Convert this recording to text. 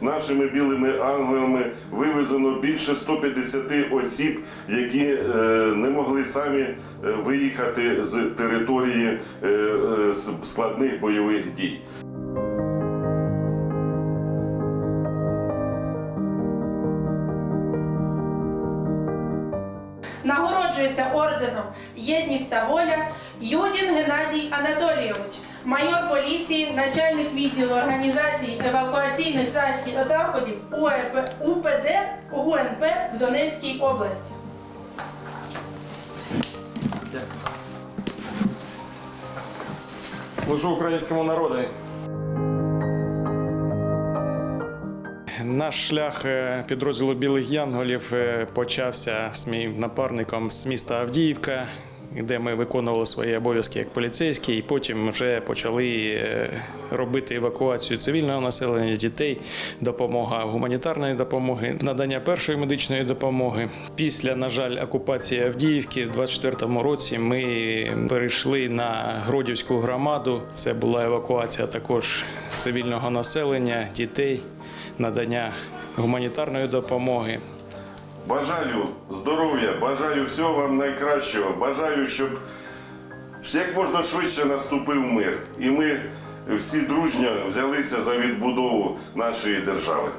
нашими білими ангелами вивезено більше 150 осіб, які е, не могли самі е, виїхати з території е, складних бойових дій. Нагороджується орденом Єдність та воля Юдін Геннадій Анатолійович, майор поліції, начальник відділу організації евакуаційних заходів УПД УНП в Донецькій області. Служу українському народу. Наш шлях е, підрозділу білих янголів е, почався з моїм напарником з міста Авдіївка, де ми виконували свої обов'язки як поліцейські, і потім вже почали е, робити евакуацію цивільного населення, дітей, допомога гуманітарної допомоги, надання першої медичної допомоги. Після, на жаль, окупації Авдіївки в 24-му році ми перейшли на Гродівську громаду. Це була евакуація також цивільного населення, дітей, надання гуманітарної допомоги. Бажаю здоров'я, бажаю всього вам найкращого. Бажаю, щоб як можна швидше наступив мир, і ми всі дружньо взялися за відбудову нашої держави.